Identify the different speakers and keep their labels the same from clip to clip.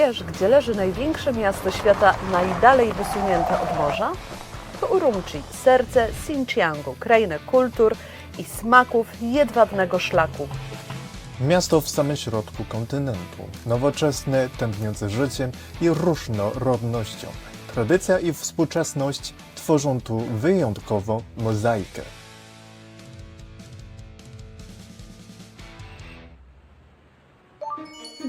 Speaker 1: wiesz, gdzie leży największe miasto świata najdalej wysunięte od morza? To Urumqi, serce Xinjiangu, krainę kultur i smaków jedwabnego szlaku.
Speaker 2: Miasto w samym środku kontynentu, nowoczesne, tętniące życiem i różnorodnością. Tradycja i współczesność tworzą tu wyjątkową mozaikę.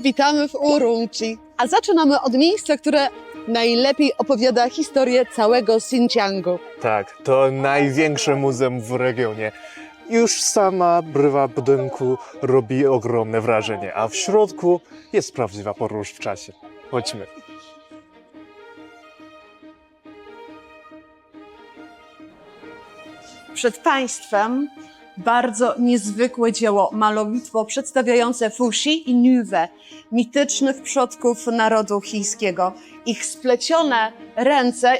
Speaker 3: Witamy w Urumqi, a zaczynamy od miejsca, które najlepiej opowiada historię całego Xinjiangu.
Speaker 2: Tak, to największe muzeum w regionie. Już sama brywa budynku robi ogromne wrażenie, a w środku jest prawdziwa podróż w czasie. Chodźmy.
Speaker 3: Przed Państwem bardzo niezwykłe dzieło, malowidło przedstawiające Fuxi i Nuwe, mitycznych przodków narodu chińskiego. Ich splecione ręce,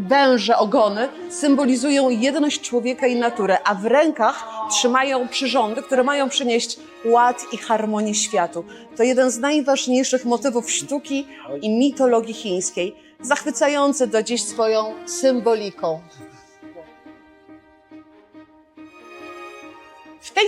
Speaker 3: węże ogony symbolizują jedność człowieka i natury, a w rękach trzymają przyrządy, które mają przynieść ład i harmonię światu. To jeden z najważniejszych motywów sztuki i mitologii chińskiej, zachwycający do dziś swoją symboliką.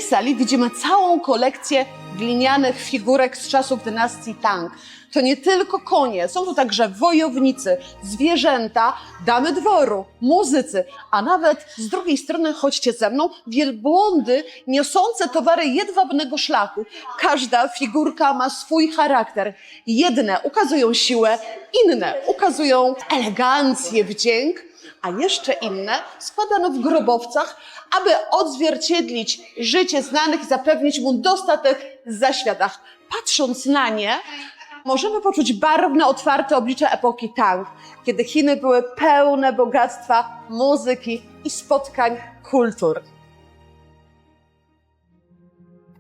Speaker 3: Sali widzimy całą kolekcję glinianych figurek z czasów dynastii Tang. To nie tylko konie, są tu także wojownicy, zwierzęta, damy dworu, muzycy, a nawet z drugiej strony, chodźcie ze mną, wielbłądy niosące towary jedwabnego szlaku. Każda figurka ma swój charakter. Jedne ukazują siłę, inne ukazują elegancję, wdzięk, a jeszcze inne składano w grobowcach, aby odzwierciedlić życie znanych i zapewnić mu dostatek zaświatach. Patrząc na nie, możemy poczuć barwne, otwarte oblicze epoki Tang, kiedy Chiny były pełne bogactwa muzyki i spotkań kultur.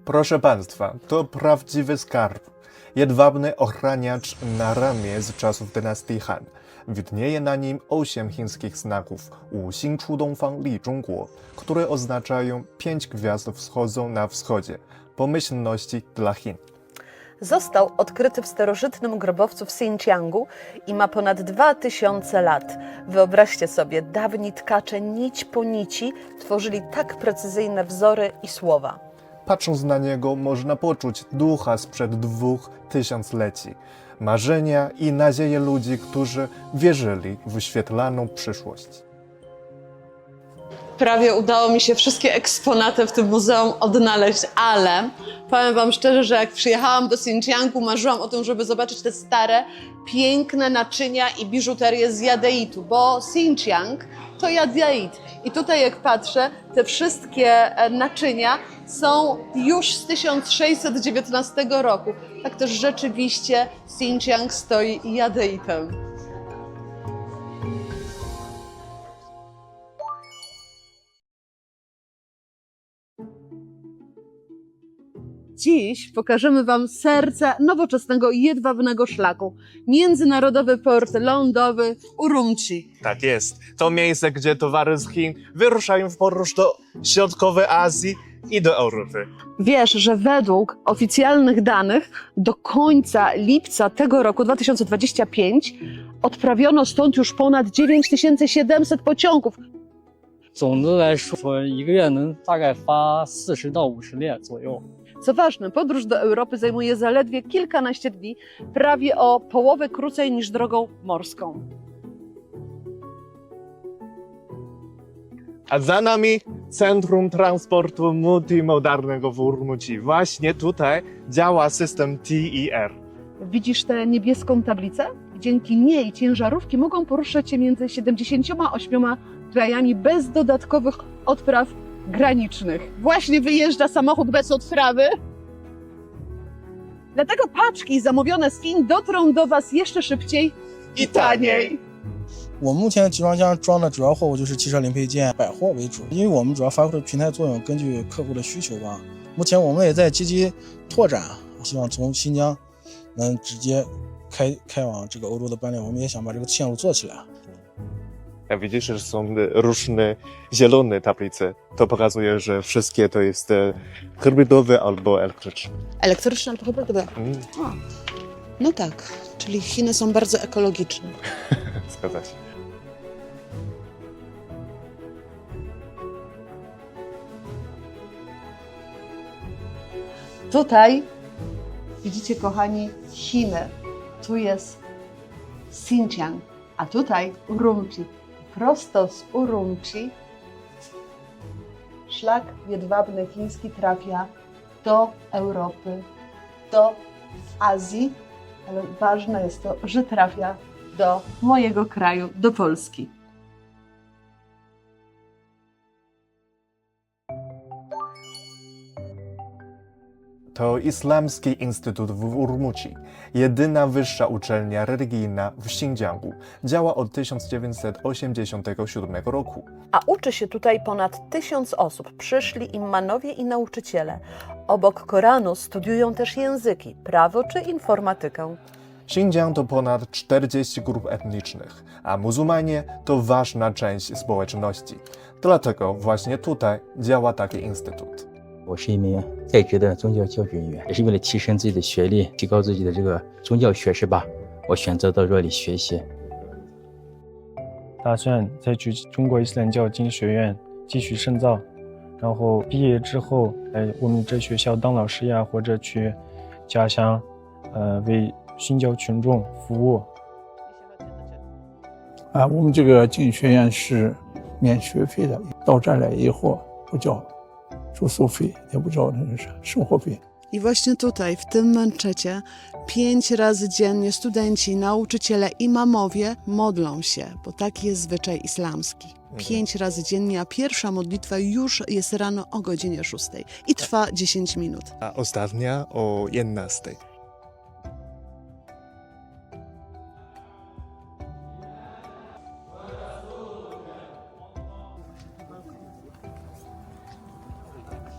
Speaker 2: Proszę Państwa, to prawdziwy skarb. Jedwabny ochraniacz na ramię z czasów dynastii Han. Widnieje na nim osiem chińskich znaków Wu Xing Chu Dongfang Li Zhongguo, które oznaczają pięć gwiazd wschodzą na wschodzie, pomyślności dla Chin.
Speaker 1: Został odkryty w starożytnym grobowcu w Xinjiangu i ma ponad 2000 lat. Wyobraźcie sobie, dawni tkacze nić po nici tworzyli tak precyzyjne wzory i słowa.
Speaker 2: Patrząc na niego, można poczuć ducha sprzed dwóch tysiącleci, marzenia i nadzieje ludzi, którzy wierzyli w świetlaną przyszłość.
Speaker 3: Prawie udało mi się wszystkie eksponaty w tym muzeum odnaleźć, ale powiem Wam szczerze, że jak przyjechałam do Xinjiangu, marzyłam o tym, żeby zobaczyć te stare, piękne naczynia i biżuterię z jadeitu, bo Xinjiang to jadeit. I tutaj jak patrzę, te wszystkie e, naczynia są już z 1619 roku. Tak też rzeczywiście Xinjiang stoi jadeitem. Dziś pokażemy Wam serce nowoczesnego jedwabnego szlaku. Międzynarodowy port lądowy w Urumqi.
Speaker 2: Tak jest. To miejsce, gdzie towary z Chin wyruszają w podróż do środkowej Azji i do Europy.
Speaker 3: Wiesz, że według oficjalnych danych do końca lipca tego roku 2025 odprawiono stąd już ponad 9700 pociągów.
Speaker 4: 总的来说，一个月能大概发四十到五十列左右。
Speaker 3: Co ważne, podróż do Europy zajmuje zaledwie kilkanaście dni, prawie o połowę krócej niż drogą morską.
Speaker 2: A za nami Centrum Transportu Multimodalnego w Urumqi. Właśnie tutaj działa system TER.
Speaker 3: Widzisz tę niebieską tablicę? Dzięki niej ciężarówki mogą poruszać się między 78 krajami bez dodatkowych odpraw granicznych. Właśnie wyjeżdża samochód bez odprawy. Dlatego paczki zamówione z Chin dotrą do Was jeszcze szybciej i taniej.
Speaker 5: 我目前集装箱装的主要货物就是汽车零配件、百货为主，因为我们主要发挥的平台作用，根据客户的需求吧。目前我们也在积极拓展，希望从新疆能直接开开往这个欧洲的班列，我们也想把这个线路做起来。
Speaker 2: Jak widzisz, że są różne zielone tablice. To pokazuje, że wszystkie to jest e, hybrydowe albo elektryczne.
Speaker 3: Elektryczne albo hybrydowe.
Speaker 2: Mm.
Speaker 3: No tak,
Speaker 6: Czyli Chiny są bardzo ekologiczne.
Speaker 2: Zgadza się.
Speaker 6: Tutaj widzicie, kochani, Chiny. Tu jest Xinjiang, a tutaj Urumqi. Prosto z Urumqi szlak jedwabny chiński trafia do Europy, do Azji, ale ważne jest to, że trafia do mojego kraju, do Polski.
Speaker 2: To Islamski Instytut w Urmuci, jedyna wyższa uczelnia religijna w Xinjiangu. Działa od 1987 roku.
Speaker 7: A uczy się tutaj ponad tysiąc osób. Przyszli imanowie i nauczyciele. Obok Koranu studiują też języki, prawo czy informatykę.
Speaker 2: Xinjiang to ponad 40 grup etnicznych, a muzułmanie to ważna część społeczności. Dlatego właśnie tutaj działa taki instytut.
Speaker 8: 我是一名在职的宗教教学人员，也是为了提升自己的学历，提高自己的这个宗教学识吧，我选择到这里学习。
Speaker 9: 打算再去中国伊斯兰教经学院继续深造，然后毕业之后，来我们这学校当老师呀，或者去家乡，呃，为新教群众服务。
Speaker 10: 啊，我们这个经济学院是免学费的，到这儿来以后不交
Speaker 6: I właśnie tutaj, w tym męczecie, pięć razy dziennie studenci, nauczyciele, imamowie modlą się, bo taki jest zwyczaj islamski. Mhm. Pięć razy dziennie, a pierwsza modlitwa już jest rano o godzinie szóstej i trwa 10 minut.
Speaker 2: A ostatnia o 11.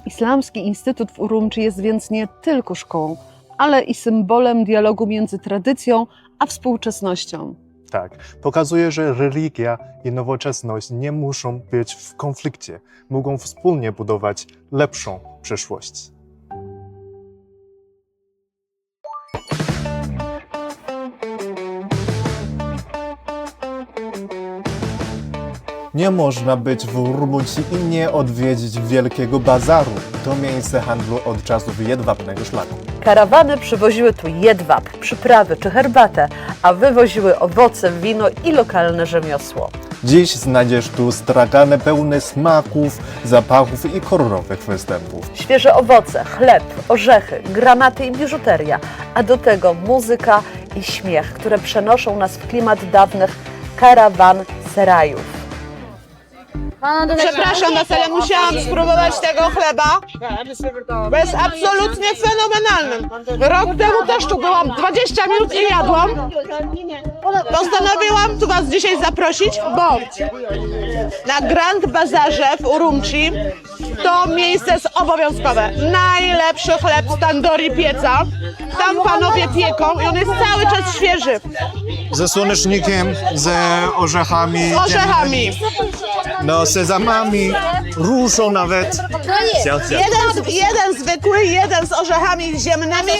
Speaker 6: Islamski Instytut w Urumqi jest więc nie tylko szkołą, ale i symbolem dialogu między tradycją a współczesnością.
Speaker 2: Tak, pokazuje, że religia i nowoczesność nie muszą być w konflikcie, mogą wspólnie budować lepszą przyszłość. Nie można być w Urmuci i nie odwiedzić Wielkiego Bazaru. To miejsce handlu od czasów jedwabnego szlaku.
Speaker 7: Karawany przywoziły tu jedwab, przyprawy czy herbatę, a wywoziły owoce, wino i lokalne rzemiosło.
Speaker 2: Dziś znajdziesz tu stragany pełne smaków, zapachów i kolorowych występów.
Speaker 7: Świeże owoce, chleb, orzechy, granaty i biżuteria, a do tego muzyka i śmiech, które przenoszą nas w klimat dawnych karawan serajów.
Speaker 3: Przepraszam was, ale musiałam spróbować tego chleba, bo jest absolutnie fenomenalny. Rok temu też tu byłam, 20 minut i jadłam. Postanowiłam tu was dzisiaj zaprosić, bo na Grand Bazarze w Urumqi to miejsce jest obowiązkowe. Najlepszy chleb z tandoori pieca. Tam panowie pieką i on jest cały czas świeży,
Speaker 2: Ze słonecznikiem, ze orzechami,
Speaker 3: z orzechami.
Speaker 2: No, sezamami, różą nawet. Cio, cio.
Speaker 3: Jeden, jeden zwykły, jeden z orzechami ziemnymi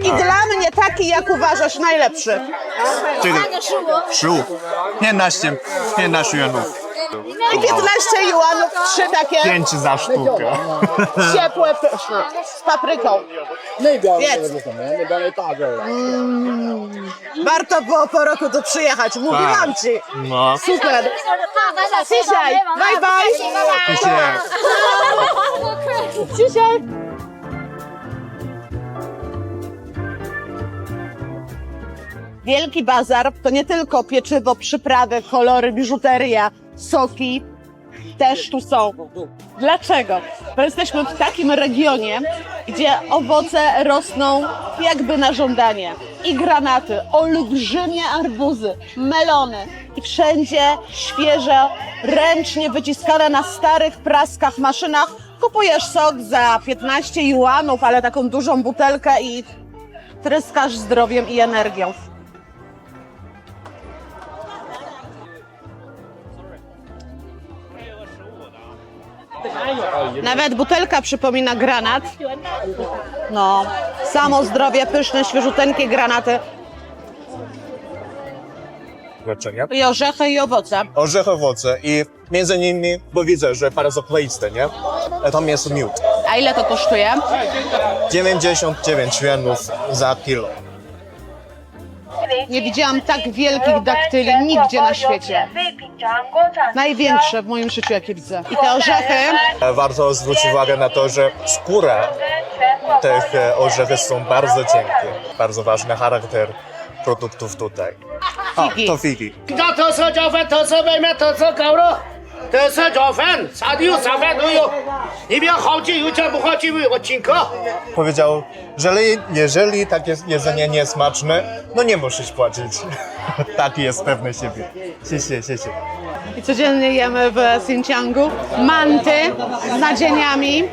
Speaker 3: i dla mnie taki, jak uważasz, najlepszy.
Speaker 2: Czyli Szło. szu. Nie naście, nie naszych janów.
Speaker 3: I 15 juanów, trzy takie
Speaker 2: 5 za sztukę.
Speaker 3: ciepłe, pyszne, z papryką. Jedz. Mm, Warto było po roku tu przyjechać, mówiłam ci.
Speaker 2: No.
Speaker 3: Super. Dzisiaj, bye bye. Dzisiaj. Wielki bazar to nie tylko pieczywo, przyprawy, kolory, biżuteria, soki. Też tu są. Dlaczego? Bo jesteśmy w takim regionie, gdzie owoce rosną jakby na żądanie. I granaty, olbrzymie arbuzy, melony. I wszędzie świeże, ręcznie wyciskane na starych praskach maszynach. Kupujesz sok za 15 juanów, ale taką dużą butelkę i tryskasz zdrowiem i energią. Nawet butelka przypomina granat. No, samo zdrowie, pyszne, świeżuteńkie granaty.
Speaker 2: rzeczy, nie?
Speaker 11: I orzechy i owoce.
Speaker 2: Orzechy, owoce i między nimi, bo widzę, że bardzo kleiste, nie? E, Tam jest miód.
Speaker 11: A ile to kosztuje?
Speaker 2: 99 yuanów za kilo.
Speaker 3: Nie widziałam tak wielkich daktyli nigdzie na świecie. Największe w moim życiu, jakie widzę. I te orzechy,
Speaker 2: Warto zwrócić uwagę na to, że skóra tych e, orzechów są bardzo cienkie. Bardzo ważny charakter produktów tutaj.
Speaker 3: O,
Speaker 2: to figi.
Speaker 12: To to co dziobę, to co wejmę, to co kauro? 色烤肉、特色早饭，啥都有，啥饭都有。里边好酒有讲不好酒有，我请客。
Speaker 2: Powiedział, że le- jeżeli takie jedzenie nie jest smaczne, no nie musisz płacić. Taki jest pewny siebie. Siesie, siesie.
Speaker 3: i codziennie jemy w Xinjiangu. Manty z nadzieniami.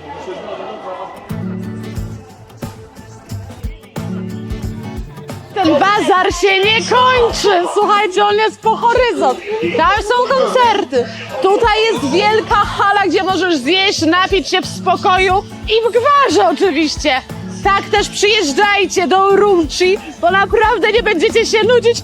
Speaker 3: Ten bazar się nie kończy. Słuchajcie, on jest po horyzont. Tam są koncerty. Tutaj jest wielka hala, gdzie możesz zjeść, napić się w spokoju i w gwarze oczywiście. Tak też przyjeżdżajcie do Urumqi, bo naprawdę nie będziecie się nudzić.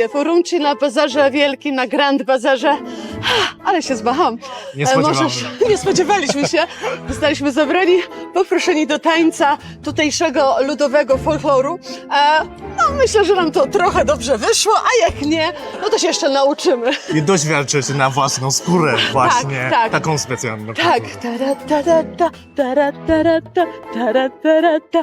Speaker 3: Widzicie, porumcie na bazarze wielkim, na Grand Bazarze. Ale się zbacham.
Speaker 2: Nie
Speaker 3: E, Nie spodziewaliśmy się. Zostaliśmy zabrani, poproszeni do tańca tutejszego ludowego folkloru. E, no, myślę, że nam to trochę dobrze wyszło, a jak nie, no to się jeszcze nauczymy.
Speaker 2: I doświadczyć na własną skórę właśnie
Speaker 3: tak.
Speaker 2: taką specjalną.
Speaker 3: Tak. Tara, tara, ta, tara, tara, ta, tara, tara, ta.